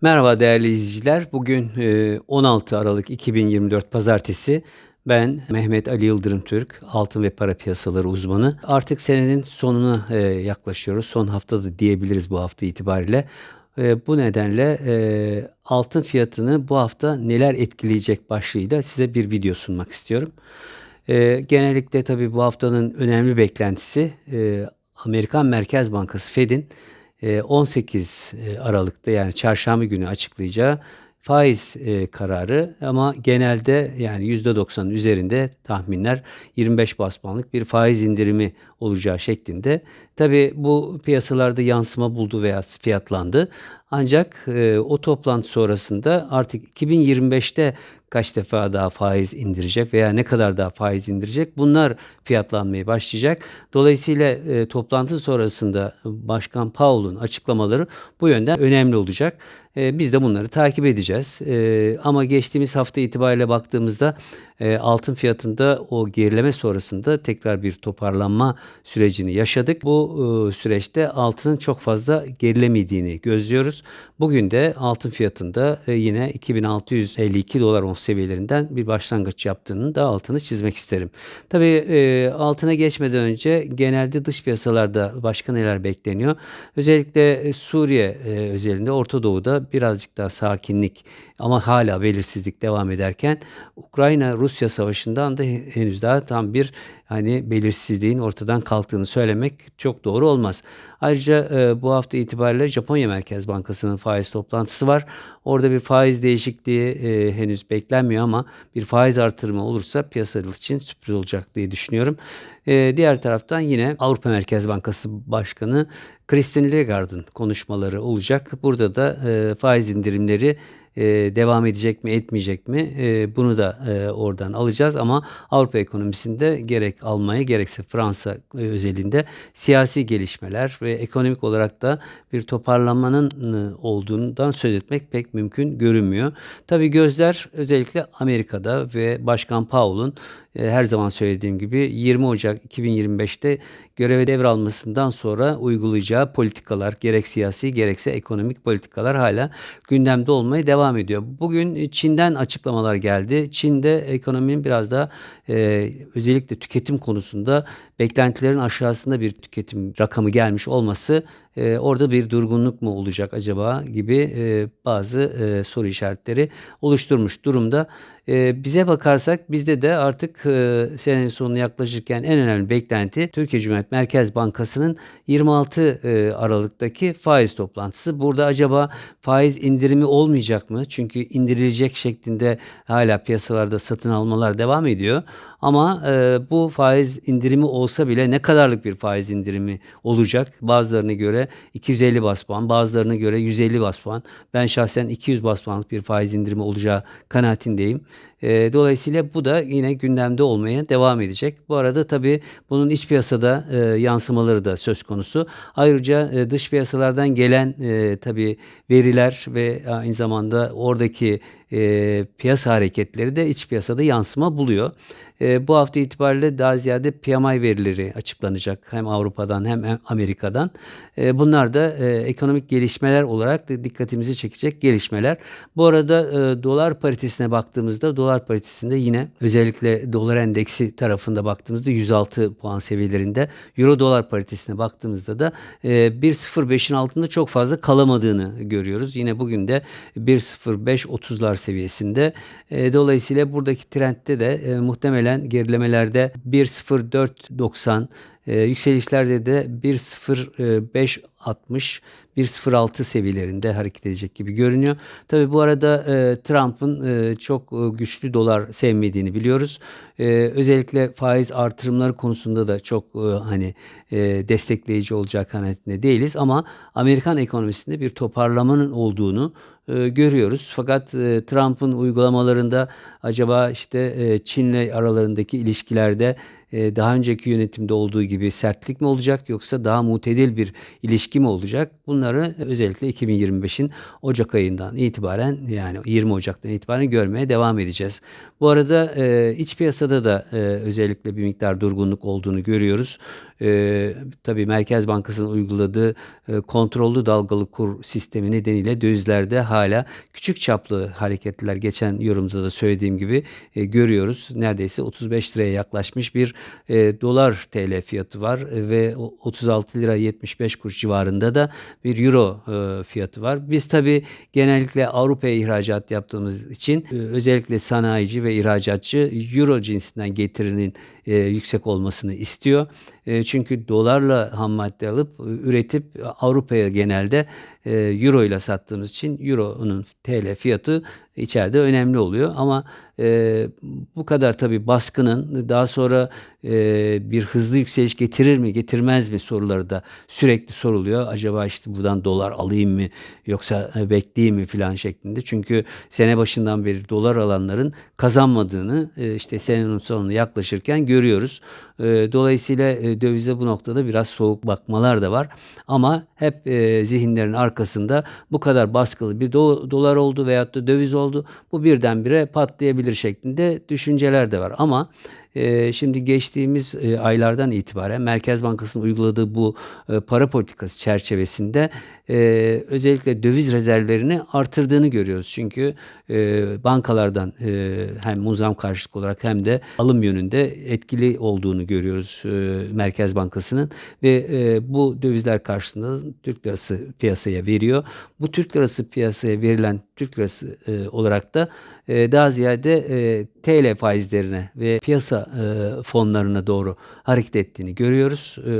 Merhaba değerli izleyiciler. Bugün e, 16 Aralık 2024 Pazartesi. Ben Mehmet Ali Yıldırım Türk, altın ve para piyasaları uzmanı. Artık senenin sonuna e, yaklaşıyoruz. Son haftada diyebiliriz bu hafta itibariyle. E, bu nedenle e, altın fiyatını bu hafta neler etkileyecek başlığıyla size bir video sunmak istiyorum. E, genellikle tabii bu haftanın önemli beklentisi e, Amerikan Merkez Bankası Fed'in e, 18 e, Aralık'ta yani çarşamba günü açıklayacağı faiz e, kararı ama genelde yani %90'ın üzerinde tahminler 25 bas puanlık bir faiz indirimi olacağı şeklinde. Tabi bu piyasalarda yansıma buldu veya fiyatlandı. Ancak e, o toplantı sonrasında artık 2025'te kaç defa daha faiz indirecek veya ne kadar daha faiz indirecek bunlar fiyatlanmaya başlayacak. Dolayısıyla e, toplantı sonrasında Başkan Powell'un açıklamaları bu yönden önemli olacak. E, biz de bunları takip edeceğiz. E, ama geçtiğimiz hafta itibariyle baktığımızda e, altın fiyatında o gerileme sonrasında tekrar bir toparlanma sürecini yaşadık. Bu e, süreçte altının çok fazla gerilemediğini gözlüyoruz. Bugün de altın fiyatında e, yine 2652 dolar ons seviyelerinden bir başlangıç yaptığının da altını çizmek isterim. Tabii e, altına geçmeden önce genelde dış piyasalarda başka neler bekleniyor? Özellikle Suriye özelinde Orta Doğu'da birazcık daha sakinlik ama hala belirsizlik devam ederken Ukrayna Rusya savaşından da henüz daha tam bir hani belirsizliğin ortadan kalktığını söylemek çok doğru olmaz. Ayrıca e, bu hafta itibariyle Japonya Merkez Bankası'nın faiz toplantısı var. Orada bir faiz değişikliği e, henüz beklenmiyor ama bir faiz artırımı olursa piyasalar için sürpriz olacak diye düşünüyorum. E, diğer taraftan yine Avrupa Merkez Bankası Başkanı Christine Lagarde'ın konuşmaları olacak. Burada da e, faiz indirimleri e, devam edecek mi etmeyecek mi e, bunu da e, oradan alacağız ama Avrupa ekonomisinde gerek Almanya gerekse Fransa e, özelinde siyasi gelişmeler ve ekonomik olarak da bir toparlanmanın e, olduğundan söz etmek pek mümkün görünmüyor. Tabii gözler özellikle Amerika'da ve Başkan Powell'un her zaman söylediğim gibi 20 Ocak 2025'te göreve devralmasından sonra uygulayacağı politikalar gerek siyasi gerekse ekonomik politikalar hala gündemde olmaya devam ediyor. Bugün Çin'den açıklamalar geldi. Çin'de ekonominin biraz da e, özellikle tüketim konusunda beklentilerin aşağısında bir tüketim rakamı gelmiş olması e, orada bir durgunluk mu olacak acaba gibi e, bazı e, soru işaretleri oluşturmuş durumda. E, bize bakarsak bizde de artık e, senenin sonuna yaklaşırken en önemli beklenti Türkiye Cumhuriyet Merkez Bankası'nın 26 e, Aralık'taki faiz toplantısı. Burada acaba faiz indirimi olmayacak mı? Çünkü indirilecek şeklinde hala piyasalarda satın almalar devam ediyor. Ama e, bu faiz indirimi olsa bile ne kadarlık bir faiz indirimi olacak? Bazılarına göre 250 bas puan, bazılarına göre 150 bas puan. Ben şahsen 200 bas puanlık bir faiz indirimi olacağı kanaatindeyim. E, dolayısıyla bu da yine gündemde olmaya devam edecek. Bu arada tabii bunun iç piyasada e, yansımaları da söz konusu. Ayrıca e, dış piyasalardan gelen e, tabii veriler ve aynı zamanda oradaki e, piyasa hareketleri de iç piyasada yansıma buluyor. E, bu hafta itibariyle daha ziyade PMI verileri açıklanacak hem Avrupa'dan hem Amerika'dan. E, bunlar da e, ekonomik gelişmeler olarak dikkatimizi çekecek gelişmeler. Bu arada e, dolar paritesine baktığımızda dolar paritesinde yine özellikle dolar endeksi tarafında baktığımızda 106 puan seviyelerinde. Euro dolar paritesine baktığımızda da e, 1.05'in altında çok fazla kalamadığını görüyoruz. Yine bugün de 1.05-30'lar seviyesinde. E, dolayısıyla buradaki trendde de e, muhtemelen gerilemelerde 1.04.90 e, yükselişlerde de 1.05.60 1.06 seviyelerinde hareket edecek gibi görünüyor. Tabi bu arada e, Trump'ın e, çok e, güçlü dolar sevmediğini biliyoruz. E, özellikle faiz artırımları konusunda da çok e, hani e, destekleyici olacak kanaatinde değiliz ama Amerikan ekonomisinde bir toparlamanın olduğunu e, görüyoruz. Fakat e, Trump'ın uygulamalarında acaba işte e, Çin'le aralarındaki ilişkilerde e, daha önceki yönetimde olduğu gibi sertlik mi olacak yoksa daha mutedil bir ilişki mi olacak? Bunları özellikle 2025'in Ocak ayından itibaren yani 20 Ocak'tan itibaren görmeye devam edeceğiz. Bu arada e, iç piyasada da e, özellikle bir miktar durgunluk olduğunu görüyoruz. E, tabii Merkez Bankası'nın uyguladığı e, kontrollü dalgalı kur sistemi nedeniyle dövizlerde hala küçük çaplı hareketler geçen yorumda da söylediğim gibi e, görüyoruz. Neredeyse 35 liraya yaklaşmış bir e, dolar TL fiyatı var ve o 36 lira 75 kuruş civarında da bir euro e, fiyatı var. Biz tabi genellikle Avrupa'ya ihracat yaptığımız için e, özellikle sanayici ve ihracatçı euro cinsinden getirinin e, yüksek olmasını istiyor. Çünkü dolarla ham madde alıp üretip Avrupa'ya genelde euro ile sattığımız için euronun TL fiyatı içeride önemli oluyor. Ama e, bu kadar tabii baskının daha sonra e, bir hızlı yükseliş getirir mi getirmez mi soruları da sürekli soruluyor. Acaba işte buradan dolar alayım mı yoksa e, bekleyeyim mi filan şeklinde. Çünkü sene başından beri dolar alanların kazanmadığını e, işte senenin sonuna yaklaşırken görüyoruz. E, dolayısıyla e, dövize bu noktada biraz soğuk bakmalar da var. Ama hep e, zihinlerin arkasında bu kadar baskılı bir do- dolar oldu veyahut da döviz oldu. Bu birdenbire patlayabilir şeklinde düşünceler de var. Ama e, şimdi geçtiğimiz e, aylardan itibaren Merkez Bankası'nın uyguladığı bu e, para politikası çerçevesinde e, özellikle döviz rezervlerini artırdığını görüyoruz. Çünkü bankalardan hem muzam karşılık olarak hem de alım yönünde etkili olduğunu görüyoruz Merkez Bankası'nın ve bu dövizler karşılığında Türk lirası piyasaya veriyor. Bu Türk lirası piyasaya verilen Türk lirası e, olarak da e, daha ziyade e, TL faizlerine ve piyasa e, fonlarına doğru hareket ettiğini görüyoruz. E,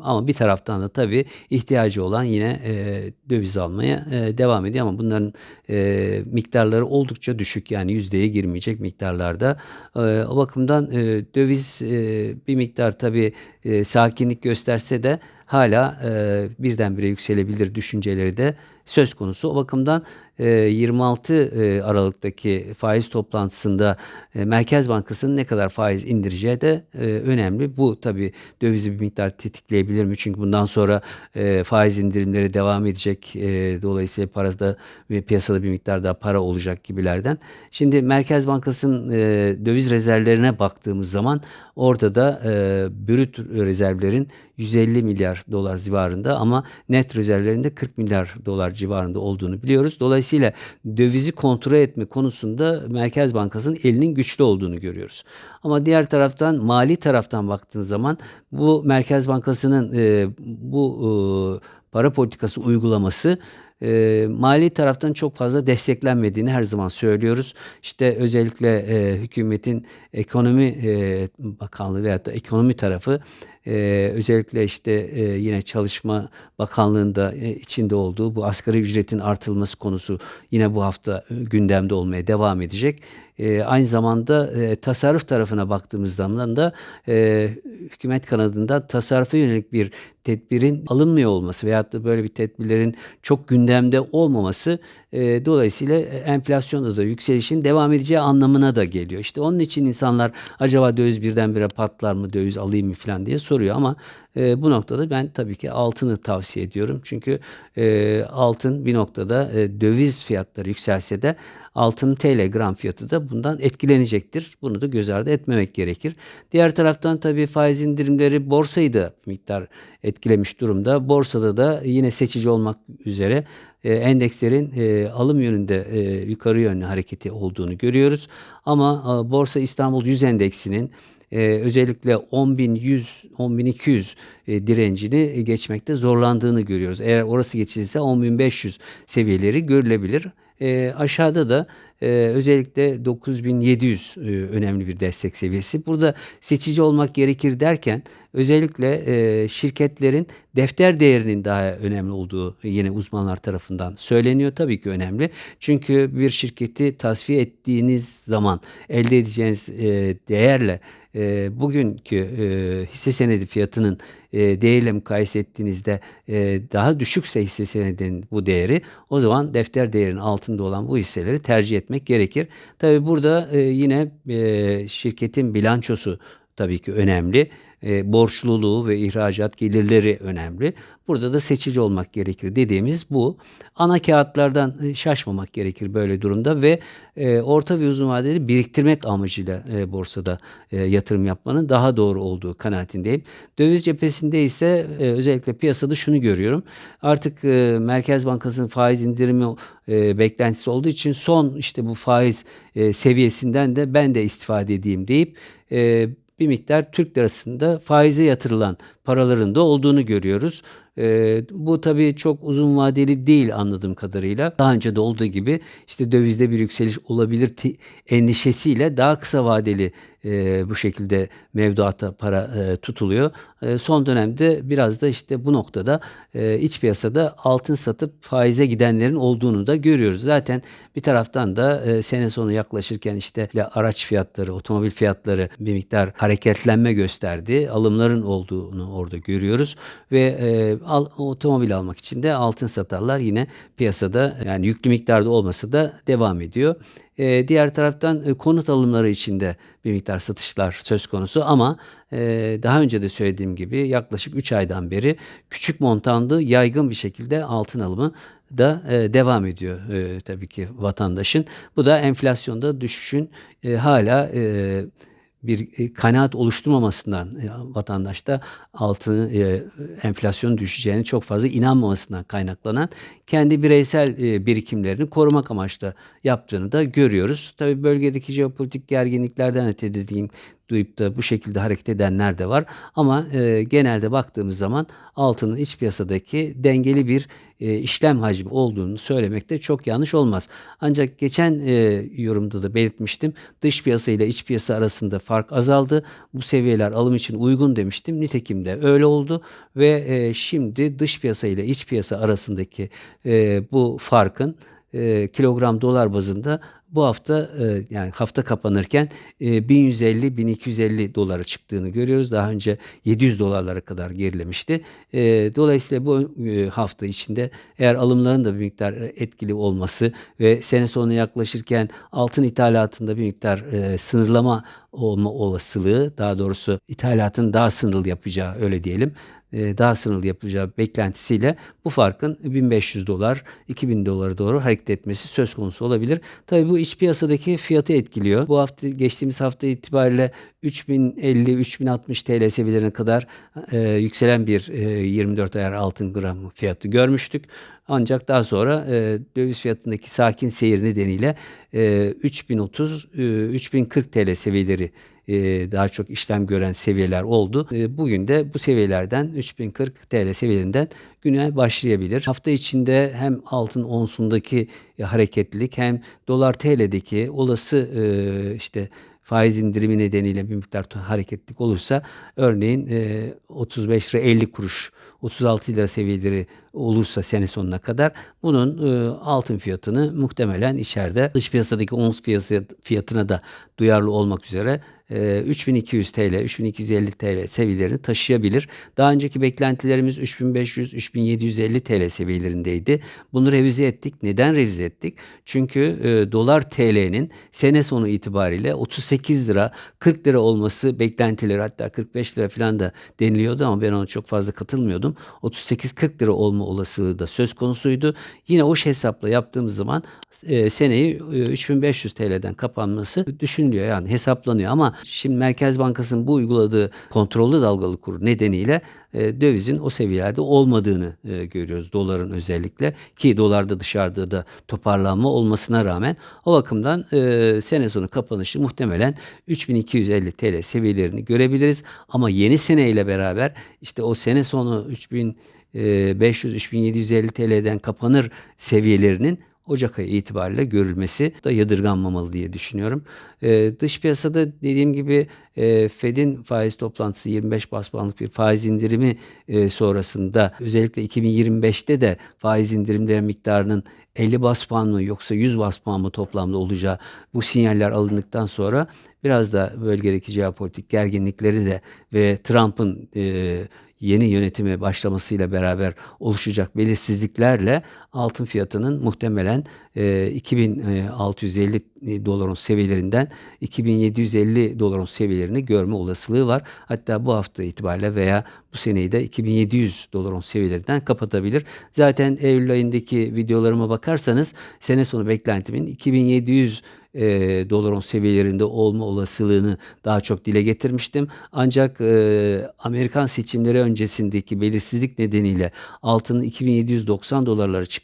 ama bir taraftan da tabii ihtiyacı olan yine e, döviz almaya e, devam ediyor ama bunların e, miktarları oldukça düşük yani yüzdeye girmeyecek miktarlarda. E, o bakımdan e, döviz e, bir miktar tabii e, sakinlik gösterse de hala e, birdenbire yükselebilir düşünceleri de söz konusu. O bakımdan 26 e, Aralık'taki faiz toplantısında e, Merkez Bankası'nın ne kadar faiz indireceği de e, önemli. Bu tabi dövizi bir miktar tetikleyebilir mi? Çünkü bundan sonra e, faiz indirimleri devam edecek. E, dolayısıyla parada ve piyasada bir miktar daha para olacak gibilerden. Şimdi Merkez Bankası'nın e, döviz rezervlerine baktığımız zaman orada da e, brüt rezervlerin 150 milyar dolar civarında ama net rezervlerinde 40 milyar dolar civarında olduğunu biliyoruz. Dolayısıyla dövizi kontrol etme konusunda Merkez Bankası'nın elinin güçlü olduğunu görüyoruz. Ama diğer taraftan mali taraftan baktığın zaman bu Merkez Bankası'nın e, bu e, para politikası uygulaması e, mali taraftan çok fazla desteklenmediğini her zaman söylüyoruz. İşte özellikle e, hükümetin ekonomi e, bakanlığı veyahut da ekonomi tarafı e, özellikle işte e, yine Çalışma Bakanlığı'nda e, içinde olduğu bu asgari ücretin artılması konusu yine bu hafta e, gündemde olmaya devam edecek. E, aynı zamanda e, tasarruf tarafına baktığımız zaman da e, hükümet kanadında tasarrufa yönelik bir tedbirin alınmıyor olması veyahut da böyle bir tedbirlerin çok gündemde olmaması e, dolayısıyla enflasyonda da yükselişin devam edeceği anlamına da geliyor. İşte onun için insanlar acaba döviz birdenbire patlar mı döviz alayım mı falan diye soruyor ama e, bu noktada ben tabii ki altını tavsiye ediyorum. Çünkü e, altın bir noktada e, döviz fiyatları yükselse de altın TL gram fiyatı da bundan etkilenecektir. Bunu da göz ardı etmemek gerekir. Diğer taraftan tabii faiz indirimleri borsayı da miktar etkilemiş durumda. Borsada da yine seçici olmak üzere e, endekslerin e, alım yönünde e, yukarı yönlü hareketi olduğunu görüyoruz. Ama e, Borsa İstanbul 100 endeksinin e, özellikle 10.100, 10.200 e, direncini geçmekte zorlandığını görüyoruz. Eğer orası geçilirse 10.500 seviyeleri görülebilir. E, aşağıda da e, özellikle 9700 e, önemli bir destek seviyesi. Burada seçici olmak gerekir derken özellikle e, şirketlerin defter değerinin daha önemli olduğu yine uzmanlar tarafından söyleniyor. Tabii ki önemli. Çünkü bir şirketi tasfiye ettiğiniz zaman elde edeceğiniz e, değerle e, bugünkü e, hisse senedi fiyatının e, değerle mukayese ettiğinizde e, daha düşükse hisse senedinin bu değeri o zaman defter değerinin altında olan bu hisseleri tercih etmek gerekir. Tabi burada e, yine e, şirketin bilançosu tabii ki önemli. E, borçluluğu ve ihracat gelirleri önemli. Burada da seçici olmak gerekir dediğimiz bu. Ana kağıtlardan e, şaşmamak gerekir böyle durumda ve e, orta ve uzun vadeli biriktirmek amacıyla e, borsada e, yatırım yapmanın daha doğru olduğu kanaatindeyim. Döviz cephesinde ise e, özellikle piyasada şunu görüyorum. Artık e, Merkez Bankası'nın faiz indirimi e, beklentisi olduğu için son işte bu faiz e, seviyesinden de ben de istifade edeyim deyip e, bir miktar Türk lirasında faize yatırılan paraların da olduğunu görüyoruz. E, bu tabii çok uzun vadeli değil anladığım kadarıyla. Daha önce de olduğu gibi işte dövizde bir yükseliş olabilir endişesiyle daha kısa vadeli e, bu şekilde mevduata para e, tutuluyor. E, son dönemde biraz da işte bu noktada e, iç piyasada altın satıp faize gidenlerin olduğunu da görüyoruz. Zaten bir taraftan da e, sene sonu yaklaşırken işte araç fiyatları, otomobil fiyatları bir miktar hareketlenme gösterdi. Alımların olduğunu orada görüyoruz ve e, al, otomobil almak için de altın satarlar yine piyasada yani yüklü miktarda olmasa da devam ediyor. E, diğer taraftan e, konut alımları içinde bir miktar satışlar söz konusu ama e, daha önce de söylediğim gibi yaklaşık 3 aydan beri küçük montanlı yaygın bir şekilde altın alımı da e, devam ediyor tabii ki vatandaşın. Bu da enflasyonda düşüşün hala e, bir e, kanaat oluşturmamasından e, vatandaşta altın e, enflasyon düşeceğini çok fazla inanmamasından kaynaklanan kendi bireysel e, birikimlerini korumak amaçlı yaptığını da görüyoruz. Tabii bölgedeki jeopolitik gerginliklerden de tedirgin duyup da bu şekilde hareket edenler de var. Ama e, genelde baktığımız zaman altının iç piyasadaki dengeli bir e, işlem hacmi olduğunu söylemek de çok yanlış olmaz. Ancak geçen e, yorumda da belirtmiştim. Dış piyasa ile iç piyasa arasında fark azaldı. Bu seviyeler alım için uygun demiştim. Nitekim de öyle oldu ve e, şimdi dış piyasa ile iç piyasa arasındaki e, bu farkın e, kilogram dolar bazında bu hafta e, yani hafta kapanırken e, 1150-1250 dolara çıktığını görüyoruz. Daha önce 700 dolarlara kadar gerilemişti. E, dolayısıyla bu e, hafta içinde eğer alımların da bir miktar etkili olması ve sene sonu yaklaşırken altın ithalatında bir miktar e, sınırlama olma olasılığı daha doğrusu ithalatın daha sınırlı yapacağı öyle diyelim e, daha sınırlı yapacağı beklentisiyle bu farkın 1500 dolar 2000 dolara doğru hareket etmesi söz konusu olabilir. Tabii bu iç piyasadaki fiyatı etkiliyor. Bu hafta geçtiğimiz hafta itibariyle 3050-3060 TL seviyelerine kadar e, yükselen bir e, 24 ayar altın gram fiyatı görmüştük. Ancak daha sonra e, döviz fiyatındaki sakin seyir nedeniyle e, 3030 e, 3040 TL seviyeleri daha çok işlem gören seviyeler oldu. E, bugün de bu seviyelerden 3040 TL seviyelerinden güne başlayabilir. Hafta içinde hem altın onsundaki hareketlilik hem dolar TL'deki olası e, işte faiz indirimi nedeniyle bir miktar hareketlik olursa örneğin e, 35 lira 50 kuruş 36 lira seviyeleri olursa sene sonuna kadar bunun e, altın fiyatını muhtemelen içeride dış piyasadaki ons fiyatına da duyarlı olmak üzere 3200 TL, 3250 TL seviyelerini taşıyabilir. Daha önceki beklentilerimiz 3500-3750 TL seviyelerindeydi. Bunu revize ettik. Neden revize ettik? Çünkü e, dolar TL'nin sene sonu itibariyle 38 lira 40 lira olması beklentileri hatta 45 lira falan da deniliyordu ama ben ona çok fazla katılmıyordum. 38-40 lira olma olasılığı da söz konusuydu. Yine o hesapla yaptığımız zaman e, seneyi e, 3500 TL'den kapanması düşünülüyor yani hesaplanıyor ama Şimdi Merkez Bankası'nın bu uyguladığı kontrollü dalgalı kur nedeniyle e, dövizin o seviyelerde olmadığını e, görüyoruz. Doların özellikle ki dolarda dışarıda da toparlanma olmasına rağmen o bakımdan e, sene sonu kapanışı muhtemelen 3250 TL seviyelerini görebiliriz. Ama yeni seneyle beraber işte o sene sonu 3500-3750 TL'den kapanır seviyelerinin Ocak ayı itibariyle görülmesi da yadırganmamalı diye düşünüyorum. Ee, dış piyasada dediğim gibi e, Fed'in faiz toplantısı 25 bas puanlık bir faiz indirimi e, sonrasında özellikle 2025'te de faiz indirimleri miktarının 50 bas puan mı yoksa 100 bas puan mı toplamda olacağı bu sinyaller alındıktan sonra biraz da bölgedeki jeopolitik gerginlikleri de ve Trump'ın e, yeni yönetime başlamasıyla beraber oluşacak belirsizliklerle altın fiyatının muhtemelen e, 2650 doların seviyelerinden 2750 doların seviyelerini görme olasılığı var. Hatta bu hafta itibariyle veya bu seneyi de 2700 doların seviyelerinden kapatabilir. Zaten Eylül ayındaki videolarıma bakarsanız sene sonu beklentimin 2700 e, doların seviyelerinde olma olasılığını daha çok dile getirmiştim. Ancak e, Amerikan seçimleri öncesindeki belirsizlik nedeniyle altının 2790 dolarlara çıkması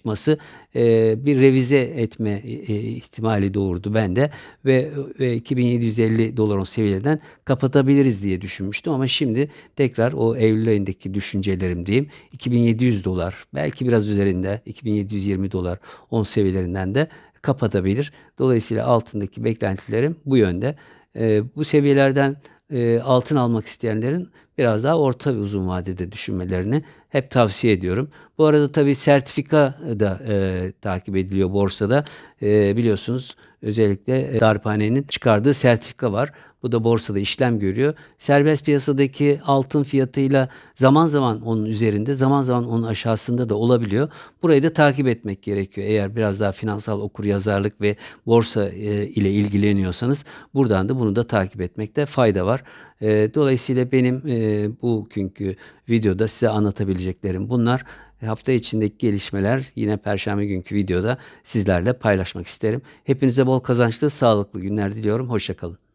e, bir revize etme e, ihtimali doğurdu bende ve, ve 2750 doların seviyelerinden kapatabiliriz diye düşünmüştüm ama şimdi tekrar o Eylül ayındaki düşüncelerim diyeyim 2700 dolar belki biraz üzerinde 2720 dolar 10 seviyelerinden de kapatabilir. Dolayısıyla altındaki beklentilerim bu yönde. E, bu seviyelerden e, altın almak isteyenlerin biraz daha orta ve uzun vadede düşünmelerini hep tavsiye ediyorum. Bu arada tabii sertifika da e, takip ediliyor borsada. E, biliyorsunuz özellikle Darphane'nin çıkardığı sertifika var. Bu da borsada işlem görüyor. Serbest piyasadaki altın fiyatıyla zaman zaman onun üzerinde, zaman zaman onun aşağısında da olabiliyor. Burayı da takip etmek gerekiyor. Eğer biraz daha finansal okuryazarlık ve borsa e, ile ilgileniyorsanız buradan da bunu da takip etmekte fayda var. E, dolayısıyla benim e, bugünkü videoda size anlatabileceklerim bunlar. Hafta içindeki gelişmeler yine perşembe günkü videoda sizlerle paylaşmak isterim. Hepinize bol kazançlı, sağlıklı günler diliyorum. Hoşçakalın.